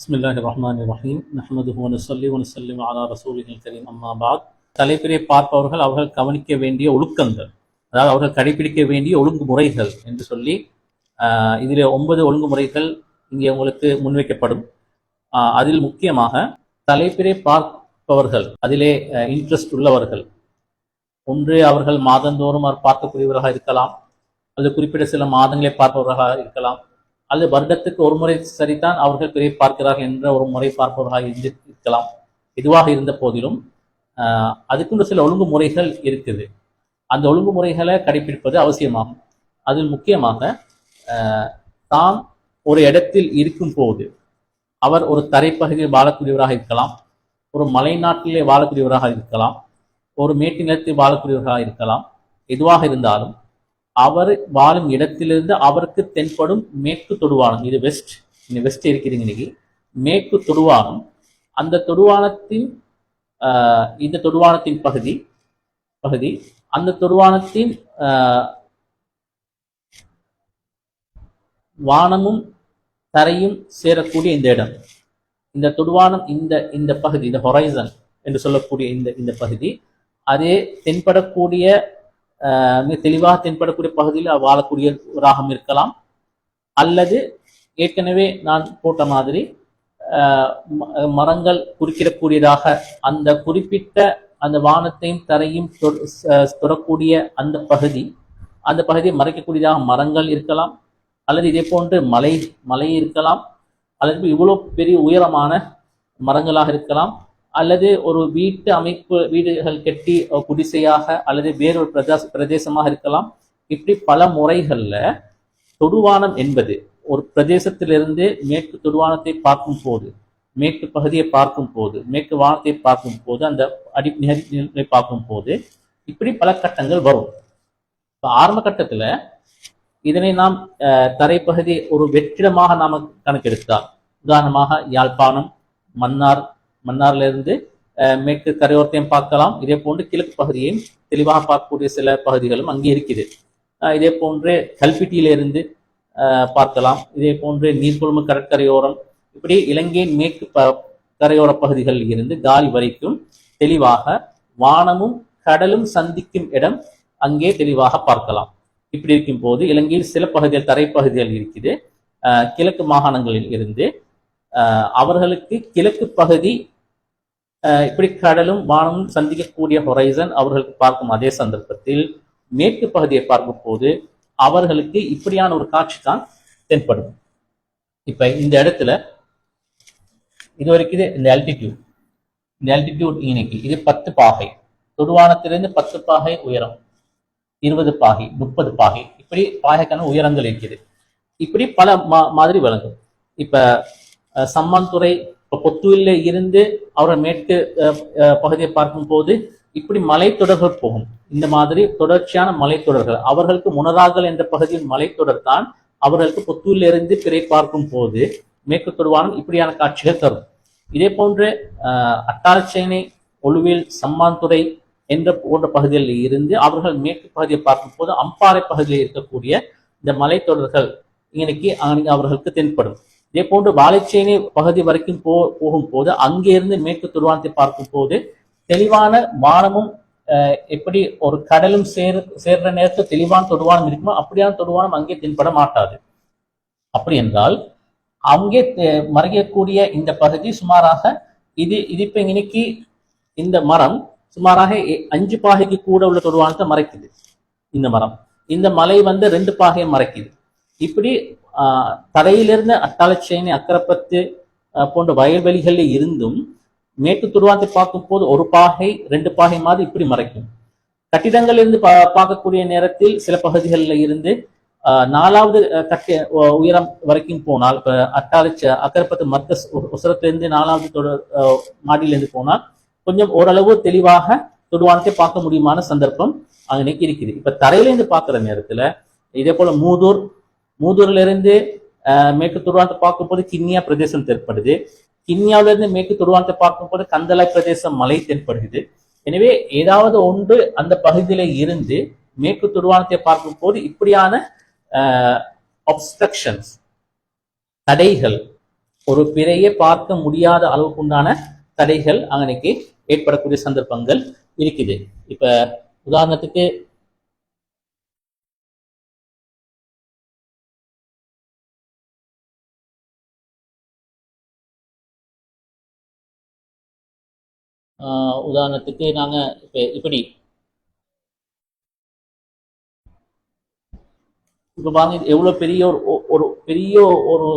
بسم الله الرحمن الرحيم نحمده ونصلي ونسلم على رسوله الكريم أما بعد தலைப்பிலே பார்ப்பவர்கள் அவர்கள் கவனிக்க வேண்டிய ஒழுக்கங்கள் அதாவது அவர்கள் கடைபிடிக்க வேண்டிய ஒழுங்குமுறைகள் என்று சொல்லி ஆஹ், இதிலே ஒன்பது ஒழுங்குமுறைகள் இங்கே உங்களுக்கு முன்வைக்கப்படும் ஆஹ், அதில் முக்கியமாக தலைப்பிலே பார்ப்பவர்கள் அதிலே இன்ட்ரெஸ்ட் உள்ளவர்கள் ஒன்று அவர்கள் மாதந்தோறும் அவர் பார்க்கக்கூடியவர்களாக இருக்கலாம் அல்லது குறிப்பிட்ட சில மாதங்களை பார்ப்பவர்களாக இருக்கலாம் அல்லது வருடத்துக்கு ஒரு முறை சரிதான் அவர்கள் பிறை பார்க்கிறார்கள் என்ற ஒரு முறை பார்ப்பவர்களாக இருந்து இருக்கலாம். எதுவாக இருந்த போதிலும் அதுக்குண்டு சில ஒழுங்குமுறைகள் இருக்குது. அந்த ஒழுங்குமுறைகளை கடைபிடிப்பது அவசியமாகும். அதில் முக்கியமாக தான் தாம் ஒரு இடத்தில் இருக்கும் போது அவர் ஒரு தரைப்பகுதியில் வாழக்கூடியவராக இருக்கலாம் ஒரு மலைநாட்டிலே வாழக்கூடியவராக இருக்கலாம் ஒரு மேட்டு நிலத்தில் வாழக்கூடியவராக இருக்கலாம். எதுவாக இருந்தாலும் அவர் வாழும் இடத்திலிருந்து அவருக்கு தென்படும் மேற்கு தொடுவானம். இது வெஸ்ட் இந்த வெஸ்ட் இருக்கிறீங்க இன்னைக்கு. மேற்கு தொடுவானம். அந்த தொடுவானத்தின் ஆஹ், இந்த தொடுவானத்தின் பகுதி பகுதி. அந்த தொடுவானத்தின் ஆஹ், வானமும் தரையும் சேரக்கூடிய இந்த இடம். இந்த தொடுவானம் இந்த இந்த பகுதி இந்த ஹொரைசன் என்று சொல்லக்கூடிய இந்த இந்த பகுதி. அதே தென்படக்கூடிய மிக தெளிவாக தென்படக்கூடிய பகுதியில் வாழக்கூடிய ராகம் இருக்கலாம். அல்லது ஏற்கனவே நான் போட்ட மாதிரி ம- மரங்கள் குறிக்கிடக்கூடியதாக அந்த குறிப்பிட்ட அந்த வானத்தையும் தரையும் தொட- தொடக்கூடிய அந்த பகுதி அந்த பகுதியை மறைக்கக்கூடியதாக மரங்கள் இருக்கலாம். அல்லது இதே போன்று மலை மலை இருக்கலாம். அல்லது இவ்வளோ பெரிய உயரமான மரங்களாக இருக்கலாம். அல்லது ஒரு வீட்டு அமைப்பு வீடுகள் கட்டி குடிசையாக அல்லது வேறொரு பிரதேச பிரதேசமாக இருக்கலாம். இப்படி பல முறைகளில் தொடுவானம் என்பது ஒரு பிரதேசத்திலிருந்து மேற்கு தொடுவானத்தை பார்க்கும் போது மேற்கு பகுதியை பார்க்கும் போது மேற்கு வானத்தை பார்க்கும் போது அந்த அடி நிகழ்ச்சிகளை பார்க்கும் போது இப்படி பல கட்டங்கள் வரும். இப்போ ஆரம்ப கட்டத்தில் இதனை நாம் தரைப்பகுதி ஒரு வெற்றிடமாக நாம் கணக்கெடுத்தால் உதாரணமாக யாழ்ப்பாணம் மன்னார் மன்னாரிலிருந்து மேற்கு கரையோரத்தையும் பார்க்கலாம். இதே போன்று கிழக்கு பகுதியையும் தெளிவாக பார்க்கக்கூடிய சில பகுதிகளும் அங்கே இருக்குது. இதே போன்று கல்பிட்டியிலிருந்து பார்க்கலாம். இதே போன்று நீர்கொழும்பு கடற்கரையோரம் இப்படி இலங்கையின் மேற்கு ப கரையோர பகுதிகளில் இருந்து காலி வரைக்கும் தெளிவாக வானமும் கடலும் சந்திக்கும் இடம் அங்கே தெளிவாக பார்க்கலாம். இப்படி இருக்கும் போது இலங்கையில் சில பகுதிகள் தரைப்பகுதிகள் இருக்குது. கிழக்கு மாகாணங்களில் இருந்து அவர்களுக்கு கிழக்கு பகுதி அஹ், இப்படி கடலும் வானமும் சந்திக்கக்கூடிய ஹொரைசன் அவர்களுக்கு பார்க்கும் அதே சந்தர்ப்பத்தில் மேற்கு பகுதியை பார்க்கும் போது அவர்களுக்கு இப்படியான ஒரு காட்சி தான் தென்படும். இப்ப இந்த இடத்துல இது வரைக்கும் இந்த ஆல்டிடியூட் இந்த ஆல்டிடியூட் இன்னைக்கு இது பத்து பாகை. தொடுவானத்திலிருந்து பத்து பாகை உயரம் இருபது பாகை முப்பது பாகை. இப்படி பாகைக்கான உயரங்கள் இருக்குது. இப்படி பல மா மாதிரி வழங்கும் இப்ப சம்மாந்துறை இப்ப பொத்துவில்ல இருந்து அவரை மேற்கு அஹ், அஹ், பகுதியை பார்க்கும்போது இப்படி மலைத்தொடர்கள் போகும். இந்த மாதிரி தொடர்ச்சியான மலைத்தொடர்கள். அவர்களுக்கு முனராகல் என்ற பகுதியின் மலைத்தொடர் தான் அவர்களுக்கு பொத்தூரில் இருந்து பிறை பார்க்கும் போது மேற்கு தொடுவானம் இப்படியான காட்சிகள் தரும். இதே போன்று அஹ், அட்டாளச்சேனை ஒழுவில் சம்மாந்துறை என்ற போன்ற பகுதிகளில் இருந்து அவர்கள் மேற்கு பகுதியை பார்க்கும் போது அம்பாறை பகுதியில் இருக்கக்கூடிய இந்த மலைத்தொடர்கள் இன்னைக்கு அவர்களுக்கு தென்படும். இதே போன்று வாழைச்சேனை பகுதி வரைக்கும் போ போகும்போது அங்கே இருந்து மேற்கு துருவானத்தை பார்க்கும் போது தெளிவான வானமும் அஹ், எப்படி ஒரு கடலும் சேர் சேர்ற நேரத்தில் தெளிவான தொடுவானம் இருக்குமோ அப்படியான தொடுவானம் அங்கே தென்பட மாட்டாது. அப்படி என்றால் அங்கே மறையக்கூடிய இந்த பகுதி சுமாராக இது இது இப்ப இன்னைக்கு இந்த மரம் சுமாராக அஞ்சு பாகைக்கு கூட உள்ள தொடுவானத்தை மறைக்குது. இந்த மரம். இந்த மலை வந்து ரெண்டு பாகையை மறைக்குது. இப்படி தரையிலிருந்து அட்டாளச்சேனை அக்கரப்பத்து போன்ற வயல்வெளிகளில் இருந்தும் மேற்கு துருவாத்தை பார்க்கும் போது ஒரு பாகை ரெண்டு பாகை மாதிரி இப்படி மறைக்கும். கட்டிடங்கள் இருந்து பா பார்க்கக்கூடிய நேரத்தில் சில பகுதிகளில் இருந்து ஆஹ், நாலாவது கட்டி உயரம் வரைக்கும் போனால் இப்ப அட்டாளச்ச அக்கரப்பத்து மத்த உசரத்திலிருந்து நாலாவது தொடர் ஆஹ், மாடியிலிருந்து போனால் கொஞ்சம் ஓரளவு தெளிவாக தொடுவானத்தை பார்க்க முடியுமான சந்தர்ப்பம் அன்னைக்கு இருக்குது இப்ப தரையிலேருந்து பார்க்குற நேரத்துல இதே போல மூதூர் மூதூரிலிருந்து மேற்கு துருவானத்தை பார்க்கும்போது கிண்ணியா பிரதேசம் தென்படுது. கிண்ணியாவிலிருந்து மேற்கு துருவானத்தை பார்க்கும்போது கந்தலாய் பிரதேசம் மலை தென்படுகிறது எனவே ஏதாவது ஒன்று அந்த பகுதியில இருந்து மேற்கு துருவானத்தை பார்க்கும்போது இப்படியான அப்ஸ்ட்ரக்ஷன்ஸ் தடைகள் ஒரு பிறையை பார்க்க முடியாத அளவுக்கு உண்டான தடைகள் அங்கனைக்கு ஏற்படக்கூடிய சந்தர்ப்பங்கள் இருக்குது. இப்ப உதாரணத்துக்கு உதாரணத்துக்கு நாங்க இப்ப இப்படி. இப்போ பாருங்க எவ்வளோ எவ்வளவு பெரிய ஒரு ஒரு பெரிய ஒரு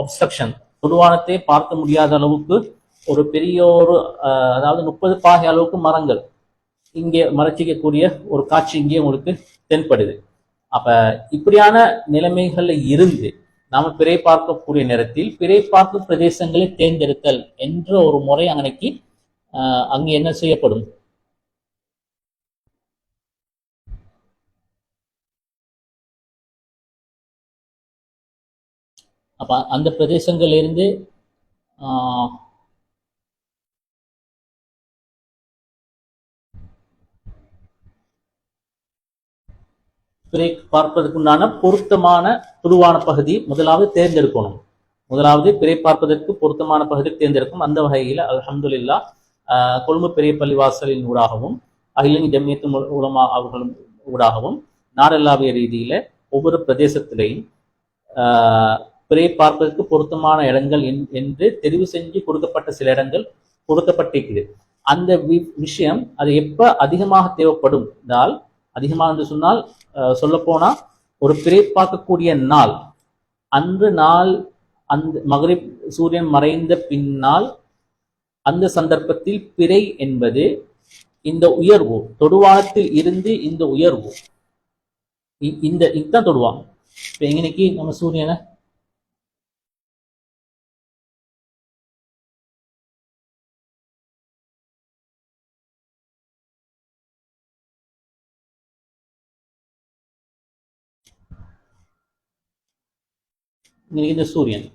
ஒப்ஸ்ட்ரக்ஷன் தொடுவானத்தை பார்க்க முடியாத அளவுக்கு ஒரு பெரிய ஒரு அதாவது முப்பது பாகை அளவுக்கு மரங்கள் இங்கே மறைச்சிக்கக்கூடிய ஒரு காட்சி இங்கே உங்களுக்கு தென்படுது. அப்ப இப்படியான நிலைமைகள்ல இருந்து நாம பிறை பார்க்கக்கூடிய நேரத்தில் பிறை பார்க்கும் பிரதேசங்களை தேர்ந்தெடுத்தல் என்ற ஒரு முறை அன்னைக்கு அங்கு என்ன செய்யப்படும்? அப்ப அந்த பிரதேசங்களிலிருந்து பிரேக் ஆஹ், பிறை பார்ப்பதற்குண்டான பொருத்தமான துருவான பகுதி முதலாவது தேர்ந்தெடுக்கணும். முதலாவது பிறை பார்ப்பதற்கு பொருத்தமான பகுதி தேர்ந்தெடுக்கும். அந்த வகையில் அலமதுல்லா கொழும்பு பெரிய பள்ளிவாசலின் ஊடாகவும் அகிலங்கி ஜம்மியத்து மு- அவர்களும் ஊடாகவும் நாடல்லாவிய ரீதியில ஒவ்வொரு பிரதேசத்திலையும் ஆஹ், பிறை பார்ப்பதற்கு பொருத்தமான இடங்கள் என்- என்று தெரிவு செஞ்சு கொடுக்கப்பட்ட சில இடங்கள் கொடுக்கப்பட்டிருக்குது. அந்த வி- விஷயம் அது எப்ப அதிகமாக தேவைப்படும் என்றால் அதிகமாக என்று சொன்னால் சொல்ல ஒரு பிறை பார்க்கக்கூடிய நாள் அன்று நாள் அந்த மகரிப் சூரியன் மறைந்த பின்னால் அந்த சந்தர்ப்பத்தில் பிறை என்பது இந்த உயர்வு. தொடுவானத்தில் இருந்து இந்த உயர்வு. இ- இந்த இதுதான் தொடுவான் இப்ப எங்கனைக்கு நம்ம சூரியனை? இன்னைக்கு இந்த சூரியன்.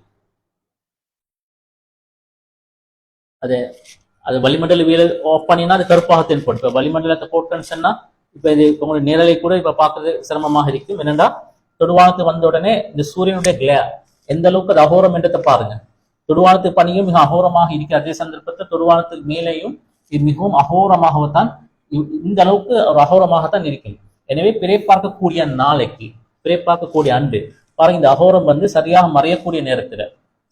அது அது வளிமண்டலவியல் ஆஃப் பண்ணினா அது கருப்பாக தென்படும் இப்போ வளிமண்டலத்தை போட்டேன்னு சொன்னா இப்போ இது உங்களுடைய நிழலை கூட இப்போ பார்க்கறது சிரமமாக இருக்கும். என்னென்னா தொடுவானத்துக்கு வந்த உடனே இந்த சூரியனுடைய கிளேர் எந்த அளவுக்கு அது அகோரம் என்றதை பாருங்க. தொடுவானத்து பணியும் மிக அகோரமாக இருக்கு அதே சந்தர்ப்பத்தில் தொடுவானத்துக்கு மேலேயும் இது மிகவும் அகோரமாகத்தான் இ- இந்த அளவுக்கு ஒரு அகோரமாகத்தான் இருக்கும் எனவே பிறை பார்க்கக்கூடிய நாளைக்கு பிறை பார்க்கக்கூடிய அன்று பாருங்க இந்த அகோரம் வந்து சரியாக மறையக்கூடிய நேரத்துல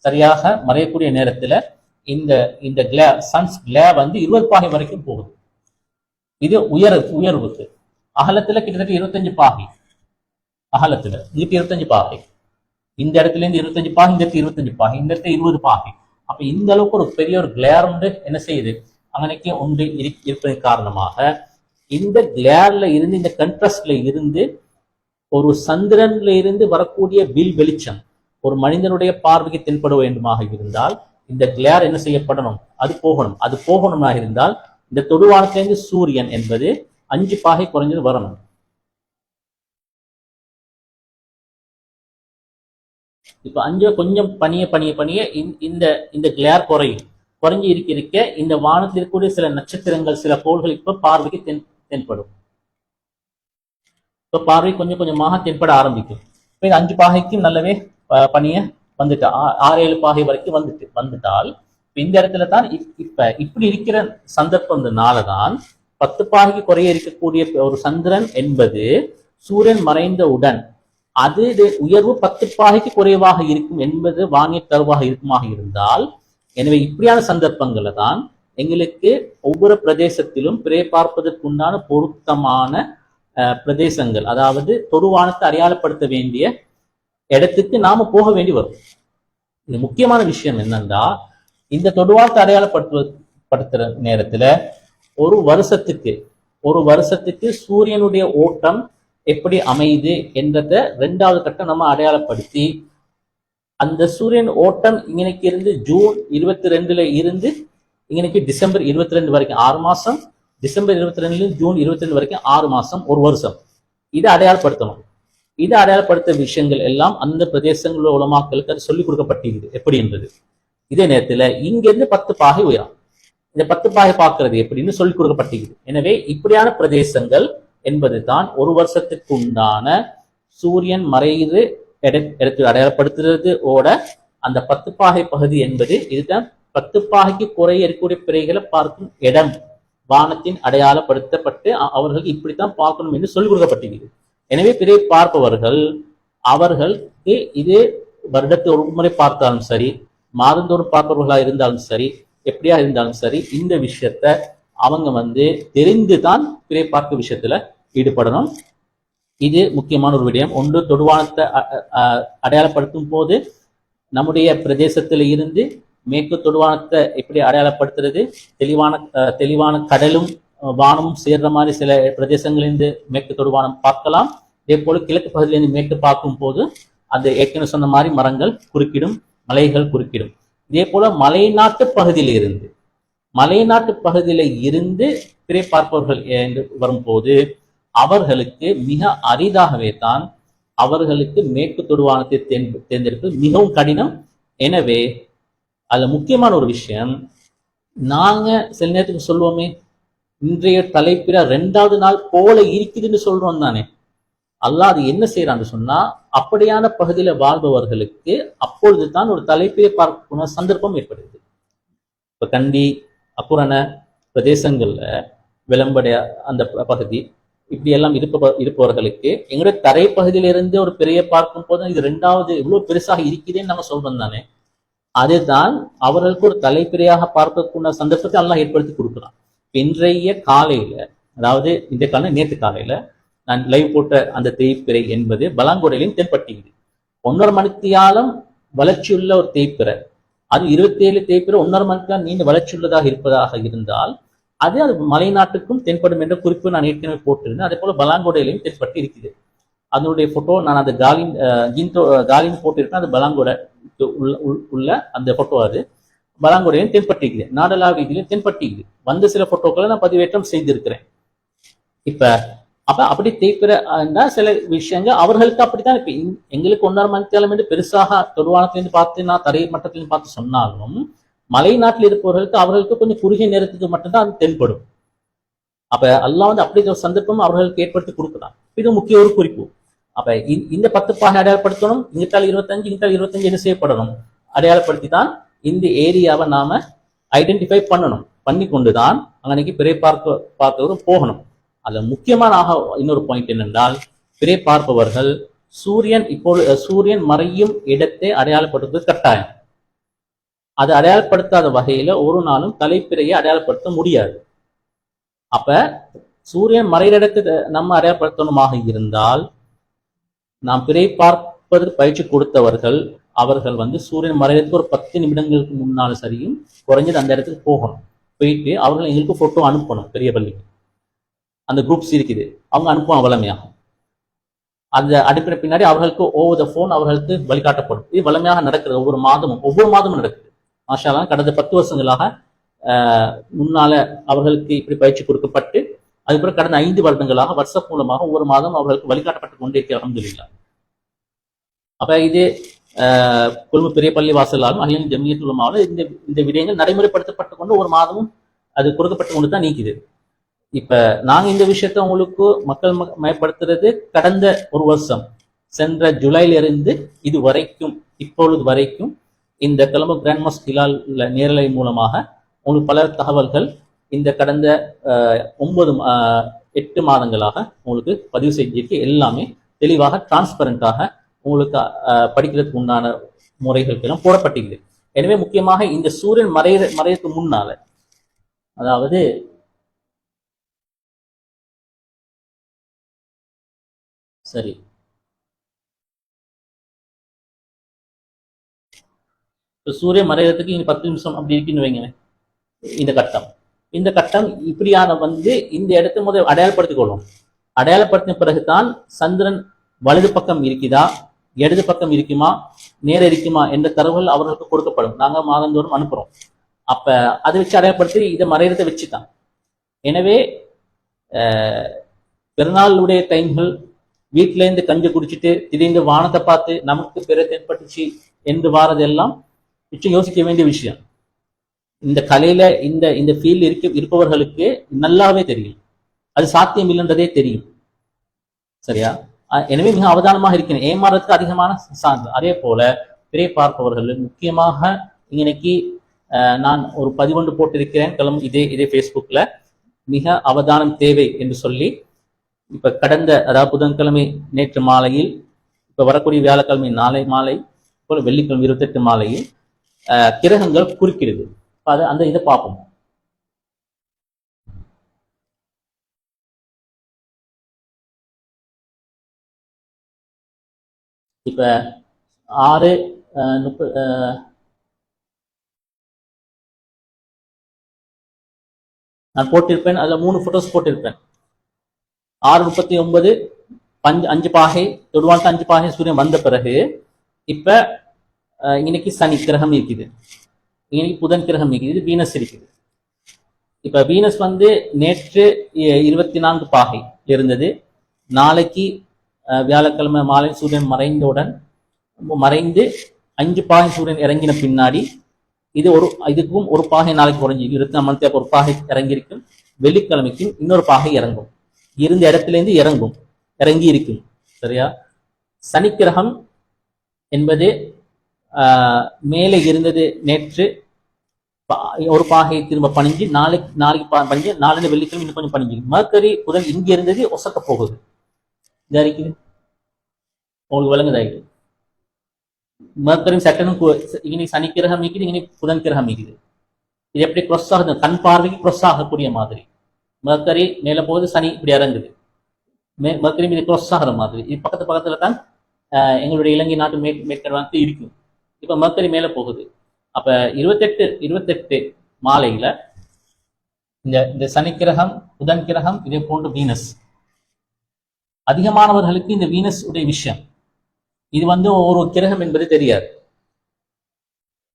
சரியாக மறையக்கூடிய நேரத்துல இந்த இந்த கிளே சன்ஸ் கிளே வந்து இருபது பாகை வரைக்கும் போகுது. இது உயர் உயர்வுக்கு. அகலத்துல கிட்டத்தட்ட இருபத்தஞ்சு பாகை. அகலத்துல இதுக்கு இருபத்தஞ்சு பாகை. இந்த இடத்துல இருந்து இருபத்தஞ்சு பாகை இந்த இடத்துல இருபத்தஞ்சு பாகை இந்த இடத்துல இருபது பாகை. அப்ப இந்த அளவுக்கு ஒரு பெரிய ஒரு கிளேர் உண்டு என்ன செய்யுது? அங்கனைக்கு உண்டு இரு- இருப்பதன் காரணமாக இந்த கிளேர்ல இருந்து இந்த கண்ட்ரஸ்ட்ல இருந்து ஒரு சந்திரன்ல இருந்து வரக்கூடிய வில் வெளிச்சம் ஒரு மனிதனுடைய பார்வைக்கு தென்பட வேண்டுமாக இருந்தால் இந்த கிளேர் என்ன செய்யப்படணும்? அது போகணும். அது போகணும்னா இருந்தால் இந்த தொடுவானத்திலிருந்து சூரியன் என்பது அஞ்சு பாகை குறைஞ்சது வரணும். இப்ப அஞ்சு கொஞ்சம் பனிய பனிய பனிய இந்த- இந்த கிளேர் குறையும். குறைஞ்சு இருக்க இருக்க இந்த வானத்தில் இருக்கக்கூடிய சில நட்சத்திரங்கள் சில கோள்கள் இப்ப பார்வைக்கு தென் தென்படும். இப்ப பார்வை கொஞ்சம் கொஞ்சமாக தென்பட ஆரம்பிக்கும். இப்ப அஞ்சு பாகைக்கும் நல்லாவே அஹ், பனிய வந்துட்டு. ஆ- ஆறு ஏழு பாகை வரைக்கும் வந்துட்டு வந்துட்டால் இந்த இடத்துல தான் இப்- இப்ப இப்படி இருக்கிற சந்தர்ப்பம்னால தான் பத்து பாகைக்கு குறைய இருக்கக்கூடிய ஒரு சந்திரன் என்பது சூரியன் மறைந்தவுடன் அது உயர்வு பத்து பாகைக்கு குறைவாக இருக்கும் என்பது வாங்கிய தருவாக இருக்குமாக இருந்தால் எனவே இப்படியான சந்தர்ப்பங்களை தான் எங்களுக்கு ஒவ்வொரு பிரதேசத்திலும் பிறை பார்ப்பதற்குண்டான பொருத்தமான பிரதேசங்கள் அதாவது தொடுவானத்தை அடையாளப்படுத்த வேண்டிய இடத்துக்கு நாம போக வேண்டி வரும். இது முக்கியமான விஷயம் என்னன்னா இந்த தொடுவானத்தை அடையாளப்படுத்துவப்படுத்துற நேரத்துல ஒரு வருஷத்துக்கு ஒரு வருஷத்துக்கு சூரியனுடைய ஓட்டம் எப்படி அமையுது என்றத ரெண்டாவது கட்டம் நம்ம அடையாளப்படுத்தி அந்த சூரியன் ஓட்டம் இங்கனைக்கு இருந்து ஜூன் இருபத்தி ரெண்டுல இருந்து இங்கனைக்கு டிசம்பர் இருபத்தி ரெண்டு வரைக்கும் ஆறு மாசம் டிசம்பர் இருபத்தி ரெண்டுல இருந்து ஜூன் இருபத்தி ரெண்டு வரைக்கும் ஆறு மாசம் ஒரு வருஷம். இதை அடையாளப்படுத்தணும். இதை அடையாளப்படுத்த விஷயங்கள் எல்லாம் அந்த பிரதேசங்களோட உலமாக்களுக்கு அது சொல்லிக் கொடுக்கப்பட்டிருக்குது. எப்படி என்பது இதே நேரத்துல இங்கிருந்து பத்து பாகை உயரம். இந்த பத்து பாகை பார்க்கறது எப்படின்னு சொல்லிக் கொடுக்கப்பட்டிருக்குது. எனவே இப்படியான பிரதேசங்கள் என்பது தான் ஒரு வருஷத்துக்கு உண்டான சூரியன் மறையுது இட- இடத்தில் அடையாளப்படுத்துறது ஓட அந்த பத்து பாகை பகுதி என்பது இதுதான். பத்து பாகைக்கு குறைய இருக்கக்கூடிய பிறைகளை பார்க்கும் இடம். வானத்தின் அடையாளப்படுத்தப்பட்டு அவர்கள் இப்படித்தான் பார்க்கணும் என்று சொல்லிக் கொடுக்கப்பட்டிருக்கிறது எனவே பிறை பார்ப்பவர்கள் அவர்களுக்கு இது வருடத்தை ஒரு முறை பார்த்தாலும் சரி மாதந்தோறும் பார்ப்பவர்களாக இருந்தாலும் சரி எப்படியா இருந்தாலும் சரி இந்த விஷயத்த அவங்க வந்து தெரிந்து தான் பிறை பார்க்க விஷயத்துல ஈடுபடணும். இது முக்கியமான ஒரு விடயம். ஒன்று தொடுவானத்தை அடையாளப்படுத்தும் போது நம்முடைய பிரதேசத்தில் இருந்து மேற்கு தொடுவானத்தை எப்படி அடையாளப்படுத்துறது? தெளிவான தெளிவான கடலும் வானமும் சேர்ற மாதிரி சில பிரதேசங்களிலிருந்து மேற்கு தொடுவானம் பார்க்கலாம். இதே போல கிழக்கு பகுதியிலிருந்து மேற்கு பார்க்கும் போது அந்த ஏற்கனவே சொன்ன மாதிரி மரங்கள் குறுக்கிடும் மலைகள் குறுக்கிடும். இதே போல மலைநாட்டு பகுதியில் இருந்து மலைநாட்டு பகுதியில இருந்து பிறை பார்ப்பவர்கள் என்று வரும்போது அவர்களுக்கு மிக அரிதாகவே தான் அவர்களுக்கு மேற்கு தொடுவானத்தை தேர்ந்தெடுப்பது மிகவும் கடினம். எனவே அதுல முக்கியமான ஒரு விஷயம் நாங்க சில நேரத்துக்கு சொல்லுவோமே இன்றைய தலைப்பிற ரெண்டாவது நாள் போல இருக்குதுன்னு சொல்றோம் தானே. அல்லாஹ் அது என்ன செய்யறான்னு சொன்னா அப்படியான பகுதியில வாழ்பவர்களுக்கு அப்பொழுது தான் ஒரு தலைப்பியை பார்க்கணும் சந்தர்ப்பம் ஏற்படுது. இப்ப கண்டி அப்புறன பிரதேசங்கள்ல விளம்படைய அந்த ப- பகுதி இப்படி எல்லாம் இருப்ப இருப்பவர்களுக்கு எங்களுடைய தரைப்பகுதியிலிருந்து ஒரு பெரிய பார்க்கும் போது இது ரெண்டாவது இவ்வளவு பெருசாக இருக்குதுன்னு நம்ம சொல்றோம் தானே. அதுதான் அவர்களுக்கு ஒரு தலைப்பிறையாக பார்க்கக்கூடிய சந்தர்ப்பத்தை எல்லாம் ஏற்படுத்தி கொடுக்குறான். இன்றைய காலையில அதாவது இந்த காலம் நேற்று காலையில நான் லைவ் போட்ட அந்த தேய்ப்பிறை என்பது பலாங்குடையிலும் தென்பட்டுகிறது ஒன்றரை மணித்தியாலும் வளர்ச்சியுள்ள ஒரு தேய்ப்பிறை அது இருபத்தி ஏழு தேய்ப்பிறை ஒன்றரை மணித்தியாலம் நீண்ட வளர்ச்சியுள்ளதாக இருப்பதாக இருந்தால் அது அது மலைநாட்டுக்கும் தென்படும் என்ற குறிப்பு நான் ஏற்கனவே போட்டிருந்தேன். அதே போல பலாங்குடையிலையும் தென்பட்டு இருக்குது. அதனுடைய போட்டோ நான் அந்த காலின் ஜின்டோ காலின் போட்டிருக்கேன். அது பலாங்குடை உள்- உள்ள அந்த போட்டோ அது. பலாங்குடையிலும் தென்பட்டிருக்குது. நாடலாவிகளையும் ரீதியிலும் வந்த சில போட்டோக்களை நான் பதிவேற்றம் செய்திருக்கிறேன். இப்ப அப்ப அப்படி தேய்ப்பிறா சில விஷயங்கள் அவர்களுக்கு அப்படித்தான் இப்ப எங்களுக்கு ஒன்றரை மணித்தாலம் என்று பெருசாக தொடுவானத்திலிருந்து பார்த்து நான் தரை மட்டத்திலிருந்து பார்த்து சொன்னாலும் மலை நாட்டில் இருப்பவர்களுக்கு அவர்களுக்கு கொஞ்சம் குறுகிய நேரத்துக்கு மட்டும்தான் அது தென்படும். அப்ப அல்லாஹ் வந்து அப்படி சந்தர்ப்பம் அவர்களுக்கு ஏற்படுத்தி கொடுக்கலாம் இது முக்கிய ஒரு குறிப்பு. அப்ப இந்த பத்து பாக அடையாளப்படுத்தணும். இங்கிட்டால் இருபத்தஞ்சு இங்கிட்டால் இருபத்தஞ்சு என்ன செய்யப்படணும்? அடையாளப்படுத்தி தான் இந்த ஏரியாவை நாம ஐடென்டிஃபை பண்ணணும். பண்ணி கொண்டுதான் அன்னைக்கு பிறை பார்க்க பார்த்தவரும் போகணும். அதுல முக்கியமான ஆக இன்னொரு பாயிண்ட் என்னென்றால் பிறை பார்ப்பவர்கள் சூரியன் இப்போது சூரியன் மறையும் இடத்தை அடையாளப்படுத்துவது கட்டாயம். அது அடையாளப்படுத்தாத வகையில ஒரு நாளும் தலைப்பிறையை அடையாளப்படுத்த முடியாது. அப்ப சூரியன் மறைகிற இடத்தை நம்ம அடையாளப்படுத்தணுமாக இருந்தால் நாம் பிறை பார்க்க பயிற்சி கொடுத்தவர்கள் அவர்கள் வந்து சூரியன் மறைகிறதுக்கு ஒரு பத்து நிமிடங்களுக்கு முன்னாலும் சரியும் குறைஞ்சது அந்த இடத்துக்கு போகணும். போயிட்டு அவர்கள் எங்களுக்கு ஃபோட்டோ அனுப்பணும் பெரிய பள்ளிக்கு. அந்த குரூப்ஸ் இருக்குது. அவங்க அனுப்பணும் வளமையாக. அந்த அனுப்பின பின்னாடி அவர்களுக்கு ஓவர் த ஃபோன் அவர்களுக்கு வழிகாட்டப்படும். இது வளமையாக நடக்கிறது. ஒவ்வொரு மாதமும் ஒவ்வொரு மாதமும் நடக்குது. மாஷாலாம் கடந்த பத்து வருஷங்களாக ஆஹ், முன்னால அவர்களுக்கு இப்படி பயிற்சி கொடுக்கப்பட்டு அதுக்கப்புறம் கடந்த ஐந்து வருடங்களாக வருஷம் மூலமாக ஒவ்வொரு மாதம் அவர்களுக்கு வழிகாட்டப்பட்டு கொண்டே இருக்கிற அலமதுல்லா அப்போ இது கொழும்பு பெரிய பள்ளி வாசலாலும் அகிலின் ஜமியத்துலமாவும் இந்த இந்த விடயங்கள் நடைமுறைப்படுத்தப்பட்டு கொண்டு ஒரு மாதமும் அது கொடுக்கப்பட்டு கொண்டு தான் நீக்குது. இப்போ நாங்கள் இந்த விஷயத்த உங்களுக்கு மக்கள் மயப்படுத்துறது கடந்த ஒரு வருஷம். சென்ற ஜூலையிலிருந்து இது வரைக்கும் இப்பொழுது வரைக்கும் இந்த கிளம்பு கிராண்ட் மாஸ் ஹிலால் நேரலை மூலமாக உங்களுக்கு பல தகவல்கள் இந்த கடந்த ஒன்பது மா- எட்டு மாதங்களாக உங்களுக்கு பதிவு செஞ்சிருக்கு. எல்லாமே தெளிவாக டிரான்ஸ்பரண்டாக உங்களுக்கு படிக்கிறதுக்கு உண்டான முறைகளுக்கு எல்லாம் போடப்பட்டிருக்கு. எனவே முக்கியமாக இந்த சூரியன் மறைய மறையறதுக்கு முன்னால அதாவது சரி. சூரியன் மறையறதுக்கு இங்க பத்து நிமிஷம் அப்படி இருக்குன்னு வைங்களேன். இந்த கட்டம். இந்த கட்டம் இப்படியான வந்து இந்த இடத்தை முதல் அடையாளப்படுத்திக் கொள்ளும் அடையாளப்படுத்தின பிறகுதான் சந்திரன் வலது பக்கம் இருக்குதா இடது பக்கம் இருக்குமா நேர இருக்குமா என்ற தரவுகள் அவர்களுக்கு கொடுக்கப்படும். நாங்க மாதந்தோறும் அனுப்புறோம். அப்ப அதை வச்சு அடையாளப்படுத்தி இதை மறையறதை வச்சுதான். எனவே பிறநாளுடைய டைம்கள் வீட்டில இருந்து கஞ்சி குடிச்சிட்டு திடீர்னு வானத்தை பார்த்து நமக்கு பிற தென்பட்டுச்சு என்று வாரதெல்லாம் நிச்சயம் யோசிக்க வேண்டிய விஷயம். இந்த கலையில இந்த இந்த ஃபீல் இருக்க இருப்பவர்களுக்கு நல்லாவே தெரியும். அது சாத்தியம் இல்லைன்றதே தெரியும். சரியா? எனவே மிக அவதானமாக இருக்கிறேன் ஏமாறதுக்கு அதிகமான சான்று. அதே போல திரை பார்ப்பவர்கள் முக்கியமாக இன்னைக்கு நான் ஒரு பதிவொன்று போட்டிருக்கிறேன். கிளம்பு இதே இதே ஃபேஸ்புக்கில் மிக அவதானம் தேவை என்று சொல்லி இப்போ கடந்த அதாவது புதன்கிழமை நேற்று மாலையில் இப்போ வரக்கூடிய வியாழக்கிழமை நாளை மாலை போல வெள்ளிக்கிழமை இருபத்தெட்டு மாலையில் கிரகங்கள் குறுக்கிடுது. அது அந்த இதை பார்ப்போம். இப்ப ஆறு முப்ப- நான் போட்டிருப்பேன். அதில் மூணு ஃபோட்டோஸ் போட்டிருப்பேன். ஆறு முப்பத்தி ஒன்பது பஞ்சு அஞ்சு பாகை தொடுவாழ்த்து அஞ்சு பாகை சூரியன் வந்த பிறகு இப்போ இன்னைக்கு சனி கிரகம் இருக்குது. இன்னைக்கு புதன் கிரகம் இருக்குது வீனஸ் இருக்குது. இப்போ வீனஸ் வந்து நேற்று இருபத்தி நான்கு பாகை இருந்தது. நாளைக்கு வியாழக்கிழமை மாலை சூரியன் மறைந்தவுடன் மறைந்து அஞ்சு பாகை சூரியன் இறங்கின பின்னாடி இது ஒரு இதுக்கும் ஒரு பாகை நாளைக்கு குறைஞ்சி இருபத்தி நாலு மணி ஒரு பாகை இறங்கியிருக்கும். வெள்ளிக்கிழமைக்கும் இன்னொரு பாகை இறங்கும். இருந்த இடத்துல இருந்து இறங்கும் இறங்கி இருக்கும். சரியா? சனிக்கிரகம் என்பது ஆஹ், மேலே இருந்தது நேற்று ஒரு பாகையை திரும்ப பணிஞ்சு நாளைக்கு நாளைக்கு பணிஞ்சு நாலு வெள்ளிக்கிழமை இன்னும் கொஞ்சம் பணிஞ்சு. மர்க்கரி புதன் இங்கே இருந்தது ஒசக்க போகுது. இதா இருக்குது உங்களுக்கு விளங்குதாயிட்டு மர்க்கரியும் சட்டனும் இன்னைக்கு சனி கிரகம் இருக்குது இன்னைக்கு புதன் கிரகம் இருக்குது இது எப்படி க்ரொஸ் ஆகுது கண் பார்வைக்கு க்ரொஸ் ஆகக்கூடிய மாதிரி மர்க்கரி மேல போகுது சனி இப்படி இறங்குது மே மர்க்கரி இது க்ரொஸ் ஆகிற மாதிரி இது பக்கத்து பக்கத்துல தான் எங்களுடைய இலங்கை நாட்டு மே மேற்கடவாக்கு இருக்கும் இப்போ மர்க்கரி மேலே போகுது அப்போ இருபத்தெட்டு இருபத்தெட்டு மாலையில இந்த இந்த சனி கிரகம் புதன் கிரகம் இதே போன்று வீனஸ் அதிகமானவர்களுக்கு இந்த வீனஸ் உடைய விஷயம். இது வந்து ஒரு கிரகம் என்பது தெரியாது.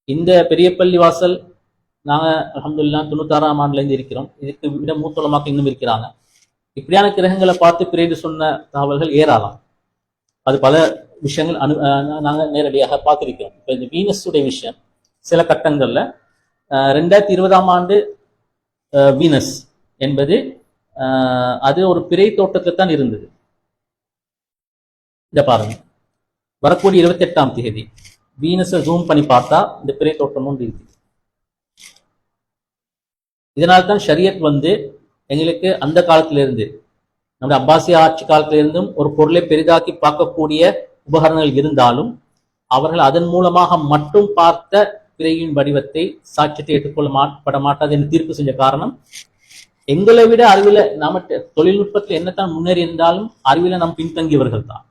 இந்த பெரிய பள்ளி வாசல் நாங்கள் அல்ஹம்துலில்லாஹ் தொண்ணூத்தாறாம் ஆண்டுல இருந்து இருக்கிறோம். இதுக்கு விட மூத்தளமாக இன்னும் இருக்கிறாங்க. இப்படியான கிரகங்களை பார்த்து பிரிந்து சொன்ன தகவல்கள் ஏறாலாம் அது பல விஷயங்கள் அனு நாங்கள் நேரடியாக பார்த்துருக்கிறோம். இப்போ இந்த வீனஸ் உடைய விஷயம் சில கட்டங்களில் ரெண்டாயிரத்தி இருபதாம் ஆண்டு வீனஸ் என்பது அது ஒரு பிறை தோட்டத்தில் தான் இருந்தது. இதை பாருங்க. வரக்கூடிய இருபத்தி எட்டாம் தேதி வீனஸை ஜூம் பண்ணி பார்த்தா இந்த பிறை தோட்டமும் ஒன்று இருக்குது ஷரியத் வந்து எங்களுக்கு அந்த காலத்திலிருந்து நம்முடைய அப்பாசிய ஆட்சி காலத்திலிருந்தும் ஒரு பொருளை பெரிதாக்கி பார்க்கக்கூடிய உபகரணங்கள் இருந்தாலும் அவர்கள் அதன் மூலமாக மட்டும் பார்த்த பிறையின் வடிவத்தை சாட்சியத்தை ஏற்றுக்கொள்ள மாட்டப்பட மாட்டாது என்று தீர்ப்பு செஞ்ச காரணம் எங்களை விட அறிவில நாம தொழில்நுட்பத்தில் என்னத்தான் முன்னேறி இருந்தாலும் அறிவில நாம் பின்தங்கியவர்கள் தான்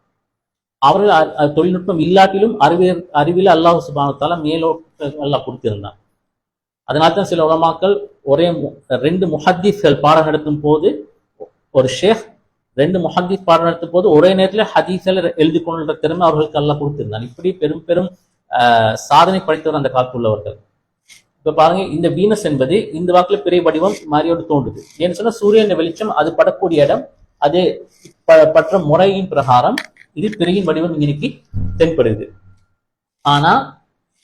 அவர்கள் தொழில்நுட்பம் இல்லாட்டிலும் அறிவியல் அறிவியல் அல்லாஹ் சுபானத்தால மேலோட்ட எல்லாம் கொடுத்திருந்தான். அதனால தான் சில உலமாக்கள் ஒரே ரெண்டு முஹத்தீஸ்கள் பாடம் நடத்தும் போது ஒரு ஷேக் ரெண்டு முஹத்தீஸ் பாடம் நடத்தும் போது ஒரே நேரத்தில் ஹதீஸ்கள் எழுதி கொள்ற திறமை அவர்களுக்கு எல்லாம் கொடுத்திருந்தான். இப்படி பெரும் பெரும் ஆஹ், சாதனை படைத்தவர் அந்த காலத்தில் உள்ளவர்கள். இப்ப பாருங்க இந்த வீனஸ் என்பது இந்த வாக்குல பெரிய வடிவம் மாதிரியோடு தோன்றுது. ஏன்னு சொன்னா சூரியன் வெளிச்சம் அது படக்கூடிய இடம் அது ப- பற்ற முறையின் பிரகாரம் இது பிறையின் வடிவம் இன்னைக்கு தென்படுது. ஆனா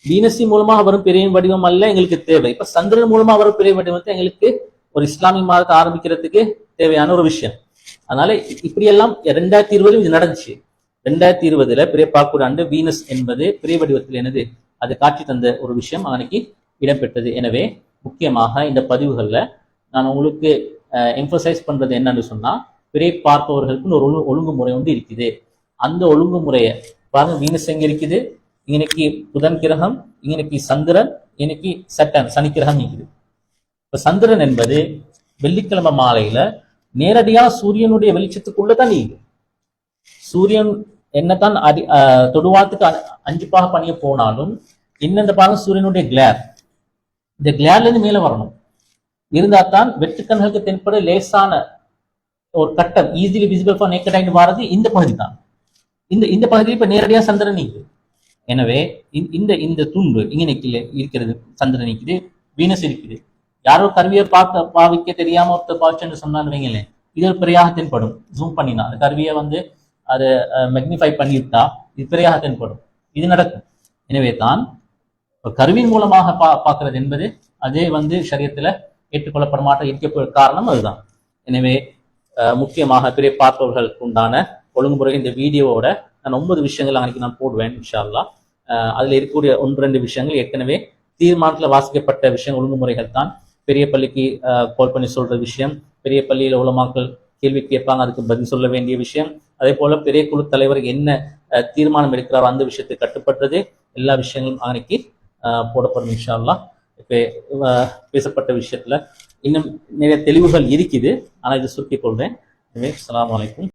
வீனஸி மூலமாக வரும் பிறையின் வடிவம் அல்ல எங்களுக்கு தேவை. இப்ப சந்திரன் மூலமா வரும் பிறை வடிவத்தை எங்களுக்கு ஒரு இஸ்லாமிய மாதத்தை ஆரம்பிக்கிறதுக்கு தேவையான ஒரு விஷயம். அதனால இப்படியெல்லாம் ரெண்டாயிரத்தி இருபதுல இது நடந்துச்சு. ரெண்டாயிரத்தி இருபதுல பிறை பார்க்கூட ஆண்டு வீனஸ் என்பது பிறை வடிவத்தில் எனது அது காட்சி தந்த ஒரு விஷயம். அன்னைக்கு இடம்பெற்றது. எனவே முக்கியமாக இந்த பதிவுகளில் நான் உங்களுக்கு எம்பசைஸ் பண்றது என்னன்னு சொன்னா பிறை பார்ப்பவர்களுக்கு ஒரு ஒழுங்குமுறை வந்து இருக்குது. அந்த ஒழுங்குமுறையை பாருங்க வீனஸ் எங்க இருக்குது. இன்னைக்கு புதன் கிரகம் இன்னைக்கு சந்திரன் இன்னைக்கு சட்டன் சனி கிரகம் இருக்குது. இப்ப சந்திரன் என்பது வெள்ளிக்கிழமை மாலையில நேரடியா சூரியனுடைய வெளிச்சத்துக்குள்ள தான் நீங்க சூரியன் என்னதான் அடி தொடுவாத்துக்கு அஞ்சு பாக பணிய போனாலும் இன்னந்த பாகம் சூரியனுடைய கிளேர் இந்த கிளேர்ல இருந்து மேல வரணும். இருந்தா தான் வெற்றுக்கண்களுக்கு தென்பட லேசான ஒரு கட்டம் ஈஸிலி விசிபிள் ஃபார் நேக்கட் ஐண்ட் வாரது இந்த பகுதி தான் இந்த இந்த பகுதி இப்ப நேரடியா சந்திரன் நீக்குது எனவே இந்த- இந்த இந்த துண்டு இங்க நிக்கல இருக்கிறது சந்திரன் நிக்குது வீனஸ் இருக்குது. யாரோ கருவியை பார்க்க பாவிக்க தெரியாம ஒருத்தர் பாவிச்சுன்னு சொன்னான்னு வைங்களேன் இது ஒரு பிறையாக தென்படும் ஜூம் பண்ணினா அந்த கருவியை வந்து அதை மெக்னிஃபை பண்ணிவிட்டா இது பிரயாகத்தின் தென்படும் இது நடக்கும். எனவே தான் இப்ப கருவியின் மூலமாக பா பார்க்கறது என்பது அதே வந்து சரீரத்துல ஏற்றுக்கொள்ளப்பட மாட்ட இருக்க காரணம் அதுதான். எனவே முக்கியமாக பிறை பார்ப்பவர்களுக்கு உண்டான ஒழுங்குமுறை இந்த வீடியோவோட நான் ஒன்பது விஷயங்கள் அன்னைக்கு நான் போடுவேன் இன்ஷா அதில் இருக்கக்கூடிய ஒன்று ரெண்டு விஷயங்கள் ஏற்கனவே தீர்மானத்தில் வாசிக்கப்பட்ட விஷயம் ஒழுங்குமுறைகள் தான். பெரிய பள்ளிக்கு கால் பண்ணி சொல்கிற விஷயம் பெரிய பள்ளியில் உலமாக்கள் கேள்வி கேட்பாங்க அதுக்கு பதில் சொல்ல வேண்டிய விஷயம். அதே போல பெரிய குழு தலைவர் என்ன தீர்மானம் எடுக்கிறாரோ அந்த விஷயத்தை கட்டுப்பட்டது எல்லா விஷயங்களும் அன்னைக்கு போடப்படும் இன்ஷா இப்போ பேசப்பட்ட விஷயத்துல இன்னும் நிறைய தெளிவுகள் இருக்குது. ஆனால் இதை சுருக்கிக் கொள்றேன். எனவே அஸ்ஸலாமு வலைக்கும்